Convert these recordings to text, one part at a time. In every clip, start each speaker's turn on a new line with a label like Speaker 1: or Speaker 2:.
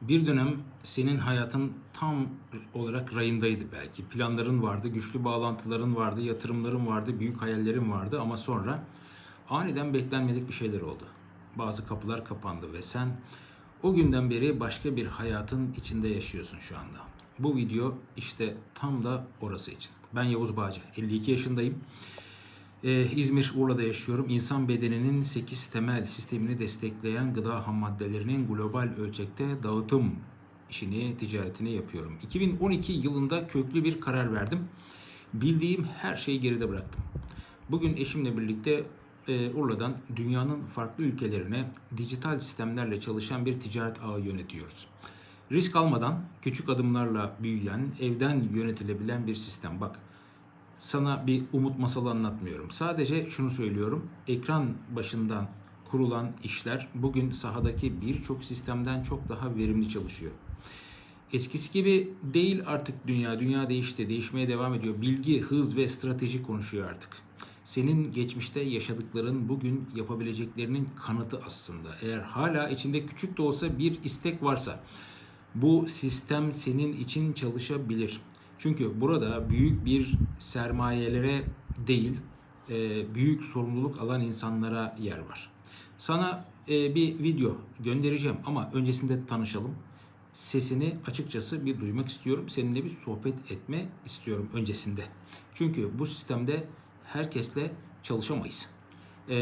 Speaker 1: Bir dönem senin hayatın tam olarak rayındaydı belki. Planların vardı, güçlü bağlantıların vardı, yatırımların vardı, büyük hayallerin vardı ama sonra aniden beklenmedik bir şeyler oldu. Bazı kapılar kapandı ve sen o günden beri başka bir hayatın içinde yaşıyorsun şu anda. Bu video işte tam da orası için. Ben Yavuz Bağcı, 52 yaşındayım. Ee, İzmir, Urla'da yaşıyorum. İnsan bedeninin 8 temel sistemini destekleyen gıda ham maddelerinin global ölçekte dağıtım işini, ticaretini yapıyorum. 2012 yılında köklü bir karar verdim. Bildiğim her şeyi geride bıraktım. Bugün eşimle birlikte e, Urla'dan dünyanın farklı ülkelerine dijital sistemlerle çalışan bir ticaret ağı yönetiyoruz. Risk almadan küçük adımlarla büyüyen, evden yönetilebilen bir sistem. Bak sana bir umut masalı anlatmıyorum. Sadece şunu söylüyorum. Ekran başından kurulan işler bugün sahadaki birçok sistemden çok daha verimli çalışıyor. Eskisi gibi değil artık dünya. Dünya değişti, değişmeye devam ediyor. Bilgi, hız ve strateji konuşuyor artık. Senin geçmişte yaşadıkların bugün yapabileceklerinin kanıtı aslında. Eğer hala içinde küçük de olsa bir istek varsa bu sistem senin için çalışabilir. Çünkü burada büyük bir sermayelere değil, e, büyük sorumluluk alan insanlara yer var. Sana e, bir video göndereceğim ama öncesinde tanışalım. Sesini açıkçası bir duymak istiyorum. Seninle bir sohbet etme istiyorum öncesinde. Çünkü bu sistemde herkesle çalışamayız. E,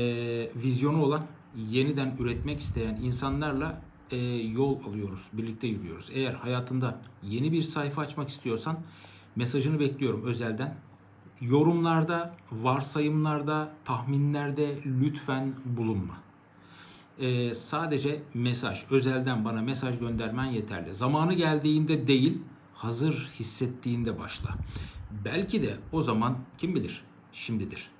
Speaker 1: vizyonu olan, yeniden üretmek isteyen insanlarla e, yol alıyoruz, birlikte yürüyoruz. Eğer hayatında yeni bir sayfa açmak istiyorsan mesajını bekliyorum özelden. Yorumlarda, varsayımlarda, tahminlerde lütfen bulunma. E, sadece mesaj, özelden bana mesaj göndermen yeterli. Zamanı geldiğinde değil, hazır hissettiğinde başla. Belki de o zaman kim bilir şimdidir.